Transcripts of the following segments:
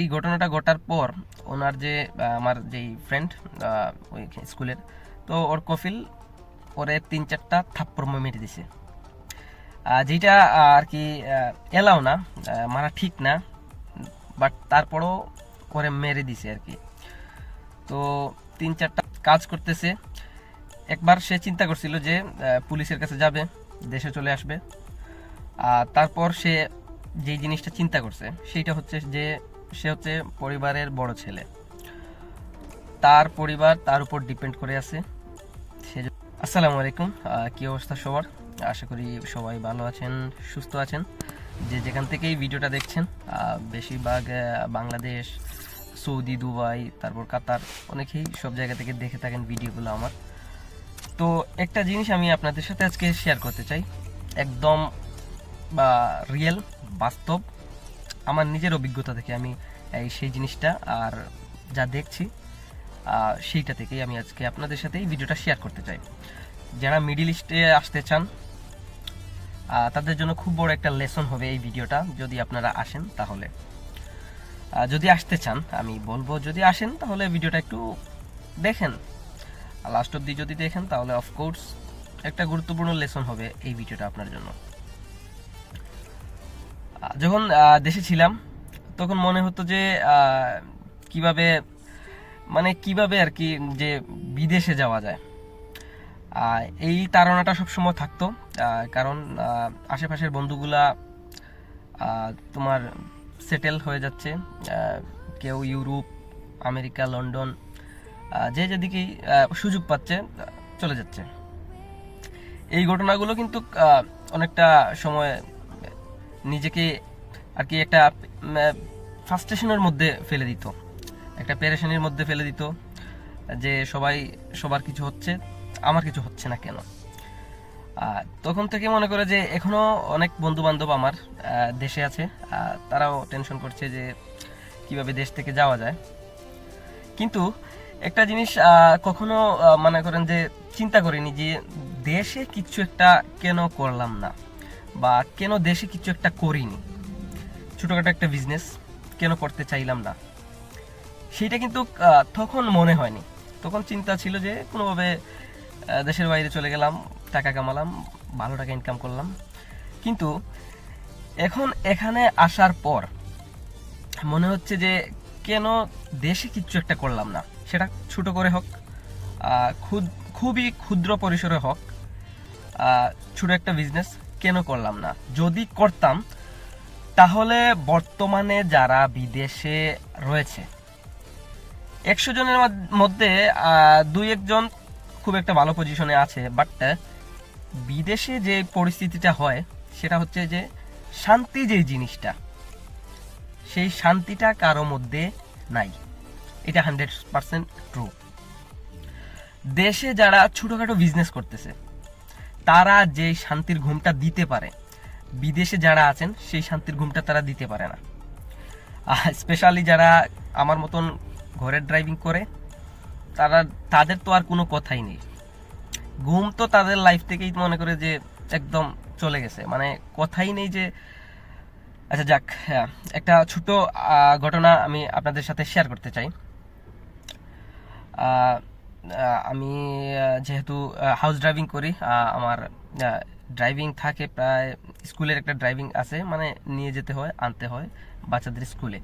এই ঘটনাটা ঘটার পর ওনার যে আমার যেই ফ্রেন্ড ওই স্কুলের, তো ওর কফিল ওরে তিন চারটা থাপ্পড় মেরে দিছে। যেটা আর কি এলাও না মারা ঠিক না, বাট তারপরও ওরে মেরে দিছে আর কি। তো তিন চারটা কাজ করতেছে। একবার সে চিন্তা করছিল যে পুলিশের কাছে যাবে, দেশে চলে আসবে। আর তারপর সে যে জিনিসটা চিন্তা করছে, সেইটা হচ্ছে যে সে হচ্ছে পরিবারের বড় ছেলে। তার পরিবার তার উপর ডিপেন্ড করে আছে। সে আসসালামু আলাইকুম। কি অবস্থা সবার? আশা করি সবাই ভালো আছেন, সুস্থ আছেন। যে যেখান থেকেই ভিডিওটা দেখছেন বেশিরভাগ বাংলাদেশ, সৌদি, দুবাই, তারপর কাতার, অনেকেই সব জায়গা থেকে দেখে থাকেন ভিডিওগুলো আমার। তো একটা জিনিস আমি আপনাদের সাথে আজকে শেয়ার করতে চাই। একদম, বা রিয়েল বাস্তব আমার নিজের অভিজ্ঞতা থেকে আমি এই সেই জিনিসটা আর যা দেখছি সেইটা থেকেই আমি আজকে আপনাদের সাথে এই ভিডিওটা শেয়ার করতে চাই। যারা মিডিল ইস্টে আসতে চান তাদের জন্য খুব বড় একটা লেসন হবে এই ভিডিওটা, যদি আপনারা আসেন তাহলে। যদি আসতে চান, আমি বলব যদি আসেন, তাহলে ভিডিওটা একটু দেখেন। লাস্ট অব্দি যদি দেখেন, তাহলে অফকোর্স একটা গুরুত্বপূর্ণ লেসন হবে এই ভিডিওটা আপনার জন্য। যখন দেশে ছিলাম, তখন মনে হতো যে কীভাবে মানে কীভাবে আর কি যে বিদেশে যাওয়া যায়। এই তাড়নাটা সবসময় থাকতো কারণ আশেপাশের বন্ধুগুলা তোমার সেটেল হয়ে যাচ্ছে কেউ ইউরোপ, আমেরিকা, লন্ডন যে যেদিকেই সুযোগ পাচ্ছে, চলে যাচ্ছে। এই ঘটনাগুলো কিন্তু অনেকটা সময় নিজেকে আর কি একটা ফ্রাস্ট্রেশনের মধ্যে ফেলে দিত। একটা পেরেশানির মধ্যে ফেলে দিত যে সবাই, সবার কিছু হচ্ছে, আমার কিছু হচ্ছে না কেন? তখন থেকে মনে করে যে এখনও অনেক বন্ধু বান্ধব আমার দেশে আছে তারাও টেনশন করছে যে কীভাবে দেশ থেকে যাওয়া যায়। কিন্তু একটা জিনিস কখনো মনে করেন যে চিন্তা করিনি যে দেশে কিছু একটা কেন করলাম না? বা কেন দেশে কিছু একটা করিনি? ছোটোখাটো একটা বিজনেস কেন করতে চাইলাম না? সেইটা কিন্তু তখন মনে হয়নি। তখন চিন্তা ছিল যে কোনোভাবে দেশের বাইরে চলে গেলাম, টাকা কামালাম, ভালো টাকা ইনকাম করলাম। কিন্তু এখন এখানে আসার পর মনে হচ্ছে যে কেন দেশে কিচ্ছু একটা করলাম না? সেটা ছোট করে হোক খুবই ক্ষুদ্র পরিসরে হোক ছোট একটা বিজনেস কেন করলাম না? যদি করতাম, তাহলে বর্তমানে যারা বিদেশে রয়েছে, একশো জনের মধ্যে দুই একজন খুব একটা ভালো পজিশনে আছে বাট বিদেশে যে পরিস্থিতিটা হয়, সেটা হচ্ছে যে শান্তি যেই জিনিসটা, সেই শান্তিটা কারও মধ্যে নাই। এটা হান্ড্রেড পার্সেন্ট ট্রু দেশে যারা ছোটখাটো বিজনেস করতেছে তারা যে শান্তির ঘুমটা দিতে পারে, বিদেশে যারা আছেন, সেই শান্তির ঘুমটা তারা দিতে পারে না। স্পেশালি যারা আমার মতন ঘরের ড্রাইভিং করে, তারা, তাদের তো আর কোনো কথাই নেই। ঘুম তো তাদের লাইফ থেকেই মনে করে যে একদম চলে গেছে। মানে কথাই নেই যে আচ্ছা যাক হ্যাঁ একটা ছোট ঘটনা আমি আপনাদের সাথে শেয়ার করতে চাই। আমি যেহেতু হাউস ড্রাইভিং করি আমার ড্রাইভিং থাকে প্রায়, স্কুলের একটা ড্রাইভিং আছে মানে নিয়ে যেতে হয়, আনতে হয় বাচ্চাদের স্কুলে।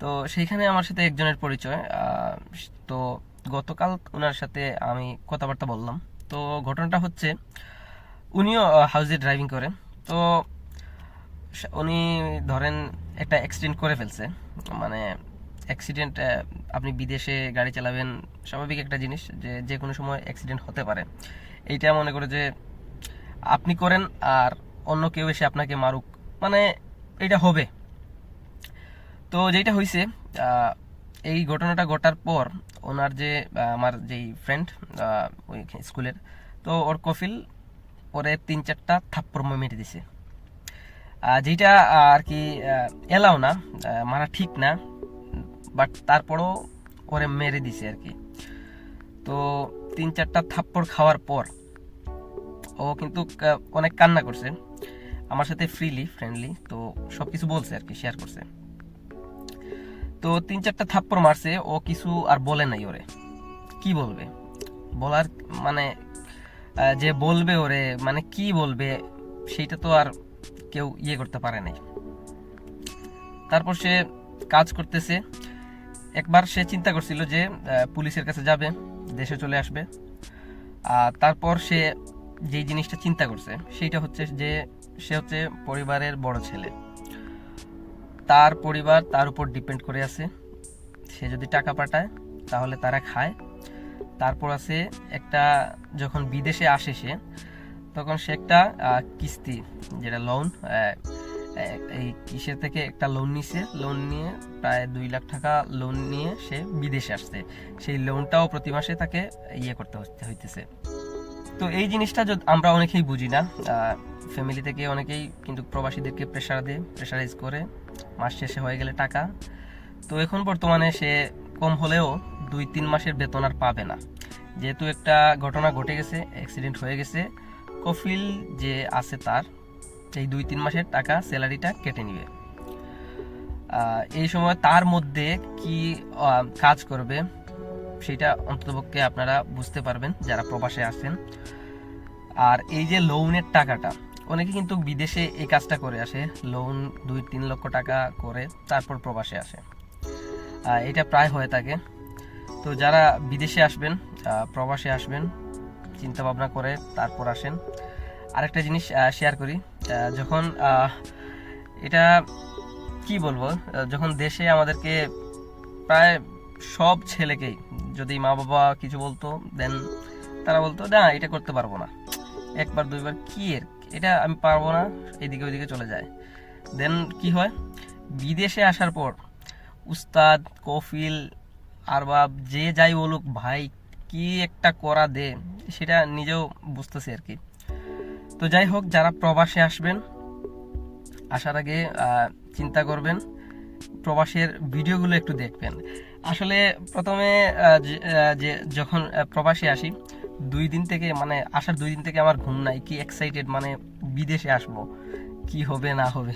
তো সেইখানে আমার সাথে একজনের পরিচয় তো গতকাল ওনার সাথে আমি কথাবার্তা বললাম। তো ঘটনাটা হচ্ছে, উনিও হাউসে ড্রাইভিং করেন তো উনি ধরেন একটা অ্যাক্সিডেন্ট করে ফেলছে মানে অ্যাক্সিডেন্ট আপনি বিদেশে গাড়ি চালাবেন, স্বাভাবিক একটা জিনিস যে যে কোনো সময় অ্যাক্সিডেন্ট হতে পারে। এইটা মনে করে যে আপনি করেন আর অন্য কেউ এসে আপনাকে মারুক মানে এটা হবে। তো যেটা হয়েছে এই ঘটনাটা ঘটার পর ওনার যে আমার যেই ফ্রেন্ড ওই স্কুলের, তো ওর কফিল ওরে তিন চারটা থাপ্পড় মেরে দিছে। যেটা আর কি এলাও না মারা ঠিক না। বাট তারপরও ওরে মেরে দিছে আর কি। তো তিন চারটা থাপ্পড় খাওয়ার পর ও কিন্তু অনেক কান্না করছে। আমার সাথে ফ্রিলি ফ্রেন্ডলি তো সব কিছু বলছে আর কি শেয়ার করছে। তো তিন চারটা থাপ্পড় মারছে, ও কিছু আর বলে নাই ওরে। কি বলবে? বলার মানে যে বলবে ওরে মানে কি বলবে, সেইটা তো আর কেউ ইয়ে করতে পারে নাই। তারপর সে কাজ করতেছে। একবার সে চিন্তা করছিল যে পুলিশের কাছে যাবে, দেশে চলে আসবে। আর তারপর সে যেই জিনিসটা চিন্তা করছে, সেইটা হচ্ছে যে, সে হচ্ছে পরিবারের বড় ছেলে। তার পরিবার তার উপর ডিপেন্ড করে আছে। সে যদি টাকা পাঠায়, তাহলে তারা খায়। তারপর আছে একটা, যখন বিদেশে আসে সে, তখন সে একটা কিস্তি, যেটা লোন এই কিসের থেকে একটা লোন নিছে? লোন নিয়ে প্রায় দুই লাখ টাকা লোন নিয়ে সে বিদেশে আসছে। সেই লোনটাও প্রতি মাসে তাকে ইয়ে করতে হইতেছে। তো এই জিনিসটা আমরা অনেকেই বুঝি না। ফ্যামিলি থেকে অনেকেই কিন্তু প্রবাসীদেরকে প্রেশার দেয় প্রেশারাইজ করে। মাস শেষে হয়ে গেলে টাকা। তো এখন বর্তমানে সে কম হলেও দুই তিন মাসের বেতন আর পাবে না। যেহেতু একটা ঘটনা ঘটে গেছে অ্যাক্সিডেন্ট হয়ে গেছে। কফিল যে আছে তার এই দুই তিন মাসের টাকা স্যালারিটা কেটে নিবে। এই সময় তার মধ্যে কি কাজ করবে সেটা অন্ততপক্ষে আপনারা বুঝতে পারবেন, যারা প্রবাসে আসেন আর এই যে লোনের টাকাটা, অনেকে কিন্তু বিদেশে এই কাজটা করে আসে। লোন দুই তিন লক্ষ টাকা করে তারপর প্রবাসে আসে। এটা প্রায় হয়ে থাকে। তো যারা বিদেশে আসবেন প্রবাসে আসবেন চিন্তা ভাবনা করে তারপর আসেন। আরেকটা জিনিস শেয়ার করি। যখন এটা কি বলব যখন দেশে আমাদেরকে প্রায় সব ছেলেকেই যদি মা বাবা কিছু বলতো দেন তারা বলতো, না, এটা করতে পারব না। একবার, দুইবার, কি এর? এটা আমি পারব না, এদিকে ওইদিকে চলে যায়। দেন কি হয়? বিদেশে আসার পর উস্তাদ, কফিল আর বা যে যাই বলুক, ভাই, কি একটা করা দে, সেটা নিজেও বুঝতেছি আর কি। তো যাই হোক, যারা প্রবাসে আসবেন, আসার আগে চিন্তা করবেন, প্রবাসের ভিডিওগুলো একটু দেখবেন। আসলে প্রথমে যে- যখন প্রবাসে আসি, দুই দিন থেকে মানে আসার দুই দিন থেকে আমার ঘুম নাই, কি এক্সাইটেড মানে বিদেশে আসব, কি হবে, না হবে।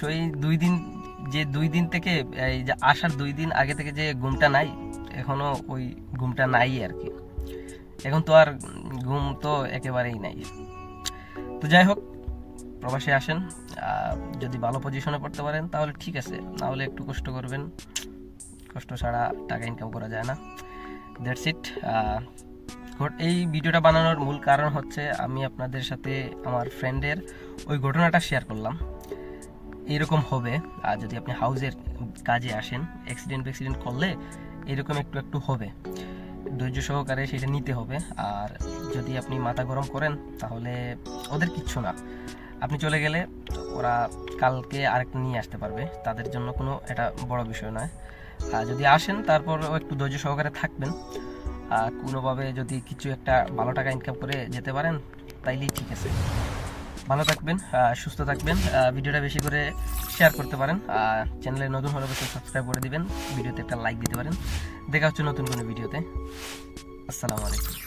সেই দুই দিন, যে দুই দিন থেকে, এই যে আসার দুই দিন আগে থেকে যে ঘুমটা নাই, এখনও ওই ঘুমটা নাই আর কি। এখন তো আর ঘুম তো একেবারেই নাই। তো যাই হোক, প্রবাসে আসেন। যদি ভালো পজিশনে পড়তে পারেন, তাহলে ঠিক আছে। না হলে একটু কষ্ট করবেন। কষ্ট ছাড়া টাকা ইনকাম করা যায় না। দ্যাটস ইট এই ভিডিওটা বানানোর মূল কারণ হচ্ছে আমি আপনাদের সাথে আমার ফ্রেন্ডের ওই ঘটনাটা শেয়ার করলাম। এরকম হবে। আর যদি আপনি হাউজের কাজে আসেন অ্যাক্সিডেন্ট ফ্যাক্সিডেন্ট করলে এরকম একটু একটু হবে। ধৈর্য সহকারে সেটা নিতে হবে। আর যদি আপনি মাথা গরম করেন, তাহলে ওদের কিচ্ছু না। আপনি চলে গেলে ওরা কালকে আরেকটা নিয়ে আসতে পারবে। তাদের জন্য কোনো এটা বড় বিষয় নয়। আর যদি আসেন তারপরও একটু ধৈর্য সহকারে থাকবেন। আর কোনোভাবে যদি কিছু একটা ভালো টাকা ইনকাম করে যেতে পারেন, তাইলেই ঠিক আছে। ভালো থাকবেন সুস্থ থাকবেন ভিডিওটা বেশি করে শেয়ার করতে পারেন, আর চ্যানেলে নতুন হলে অবশ্যই সাবস্ক্রাইব করে দিবেন, ভিডিওতে একটা লাইক দিতে পারেন। দেখা হচ্ছে নতুন কোনো ভিডিওতে। আসসালামু আলাইকুম।